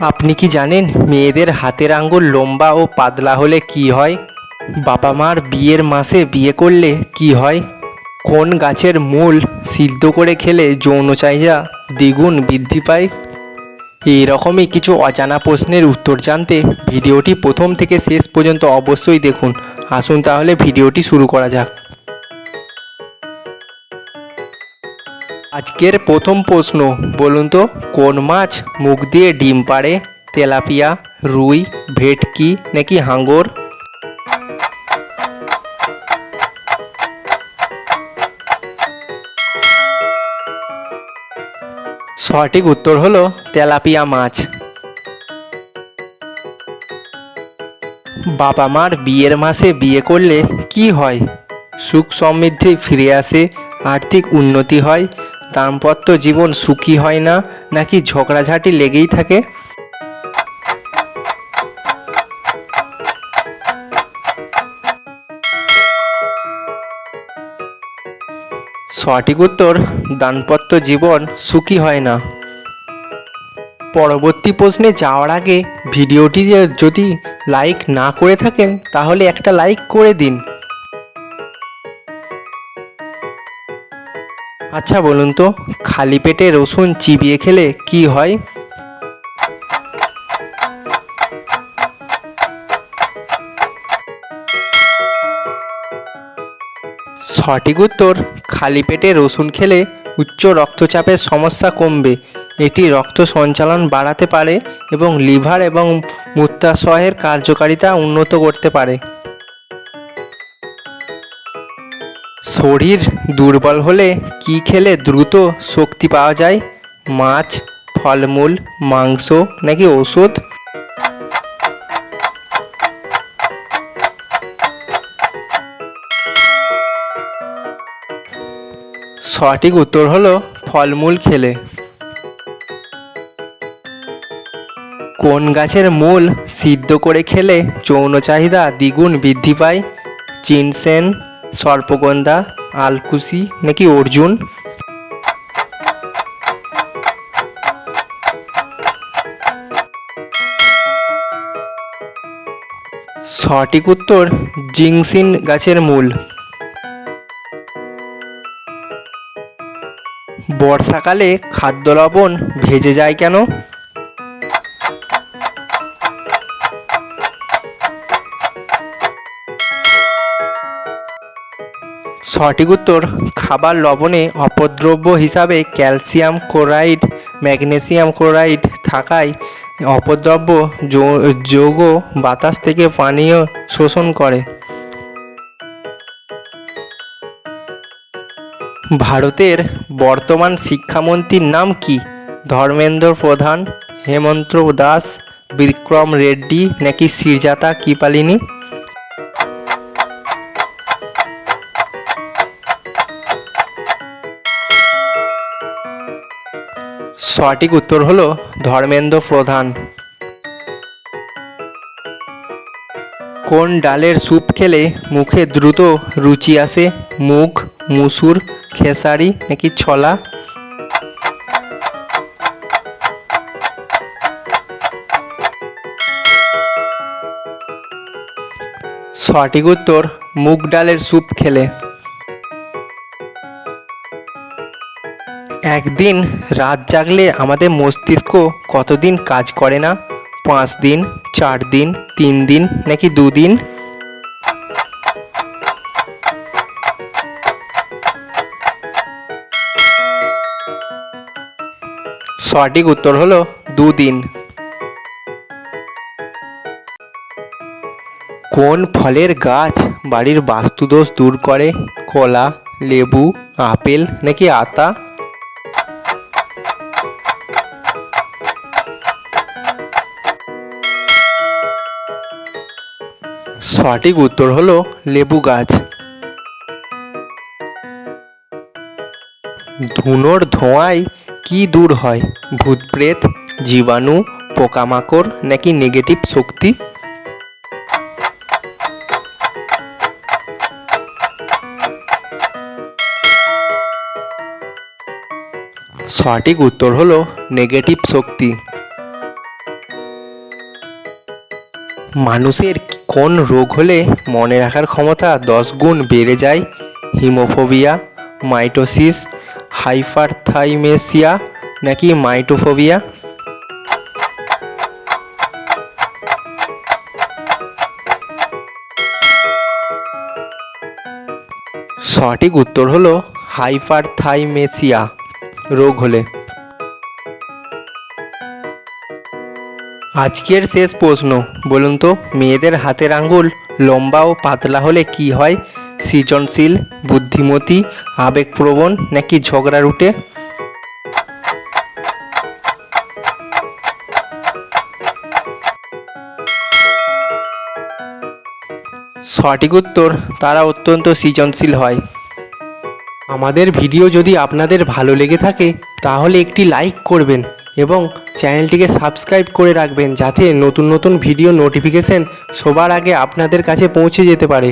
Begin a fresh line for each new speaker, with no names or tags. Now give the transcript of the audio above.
আপনি কি জানেন মেয়েদের হাতের আঙ্গুল লম্বা ও পাতলা হলে কি হয়? বাবা মার বিয়ের মাসে বিয়ে করলে কি হয়? কোন গাছের মূল সিদ্ধ করে খেলে যৌন চাহিদা দ্বিগুণ বৃদ্ধি পায়? এই রকমই কিছু অজানা প্রশ্নের উত্তর জানতে ভিডিওটি প্রথম থেকে শেষ পর্যন্ত অবশ্যই দেখুন। আসুন তাহলে ভিডিওটি শুরু করা যাক। আজকের প্রথম প্রশ্ন, বলুন তো, কোন মাছ মুখ দিয়ে ডিম পাড়ে? তেলাপিয়া, রুই, ভেটকি নাকি হাঙ্গর? সঠিক উত্তর হলো তেলাপিয়া মাছ। বাবা মার বিয়ের মাসে বিয়ে করলে কি হয়? সুখ সমৃদ্ধি ফিরে আসে, আর্থিক উন্নতি হয় দাম্পত্য জীবন সুখী হয় না, নাকি ঝগড়াঝাটি লেগেই থাকে? সঠিক উত্তর, দাম্পত্য জীবন সুখী হয় না। পরবর্তী প্রশ্নে যাওয়ার আগে ভিডিওটি যদি লাইক না করে থাকেন, তাহলে একটা লাইক করে দিন। আচ্ছা বলুন তো, খালি পেটে রসুন চিবিয়ে খেলে কি হয়? সঠিক উত্তর, খালি পেটে রসুন খেলে উচ্চ রক্তচাপের সমস্যা কমবে। এটি রক্ত সঞ্চালন বাড়াতে পারে এবং লিভার এবং মূত্রাশয়ের কার্যকারিতা উন্নত করতে পারে। শরীর দুর্বল হলে কি খেলে দ্রুত শক্তি পাওয়া যায়? মাছ, ফলমূল, মাংস নাকি ওষুধ সঠিক উত্তর হলো ফলমূল খেলে। কোন গাছের মূল সিদ্ধ করে খেলে যৌন চাহিদা দ্বিগুণ বৃদ্ধি পায়? চিনসেন সর্পগন্ধা আলকুশি নাকি অর্জুন? সঠিক উত্তর, জিংসিন গাছের মূল। বর্ষাকালে খাদ্য লবণ ভেজে যায় কেন? সঠিক উত্তর, খাবার লবণে অপদ্রব্য হিসাবে ক্যালসিয়াম ক্লোরাইড, ম্যাগনেসিয়াম ক্লোরাইড থাকায় অপদ্রব্য যৌগ বাতাস থেকে পানীয় শোষণ করে। ভারতের বর্তমান শিক্ষামন্ত্রীর নাম কি? ধর্মেন্দ্র প্রধান, হেমন্ত দাস, বিক্রম রেড্ডি নাকি শ্রীজাতা কৃপালিনী? সঠিক উত্তর হলো ধর্মেন্দ্র প্রধান। কোন ডালের স্যুপ খেলে মুখে দ্রুত রুচি আসে? মুগ, মুসুর, খেসারি নাকি ছলা? সঠিক উত্তর, মুগ ডালের স্যুপ খেলে। একদিন রাত জাগলে আমাদের মস্তিষ্ক কতদিন কাজ করে না? পাঁচ দিন, চার দিন, তিন দিন, নাকি দুদিন সঠিক উত্তর হলো দুদিন কোন ফলের গাছ বাড়ির বাস্তুদোষ দূর করে? কলা, লেবু, আপেল, নাকি আতা? সঠিক উত্তর হলো লেবু গাছ। ধুনোর ধোঁয়ায় কি দূর হয়? ভূতপ্রেত, জীবাণু, পোকামাকড় নাকি নেগেটিভ শক্তি? সঠিক উত্তর হলো নেগেটিভ শক্তি। মানুষের কোন রোগ হলে মনে রাখার ক্ষমতা দশ গুণ বেড়ে যায়? হিমোফোবিয়া, মাইটোসিস, হাইপারথাইমেসিয়া নাকি মাইটোফোবিয়া? সঠিক উত্তর হলো হাইপারথাইমেসিয়া রোগ হলে। আজকের শেষ প্রশ্ন, বলুন তো, মেয়েদের হাতের আঙ্গুল লম্বা ও পাতলা হলে কি হয়? সৃজনশীল, বুদ্ধিমতী, আবেগপ্রবণ নাকি ঝগড়া রুটে? সঠিক উত্তর, তারা অত্যন্ত সৃজনশীল হয়। আমাদের ভিডিও যদি আপনাদের ভালো লেগে থাকে, তাহলে একটি লাইক করবেন। এবং চ্যানেলটিকে সাবস্ক্রাইব করে রাখবেন যাতে নতুন নতুন ভিডিও নোটিফিকেশন সবার আগে আপনাদের কাছে পৌঁছে যেতে পারে।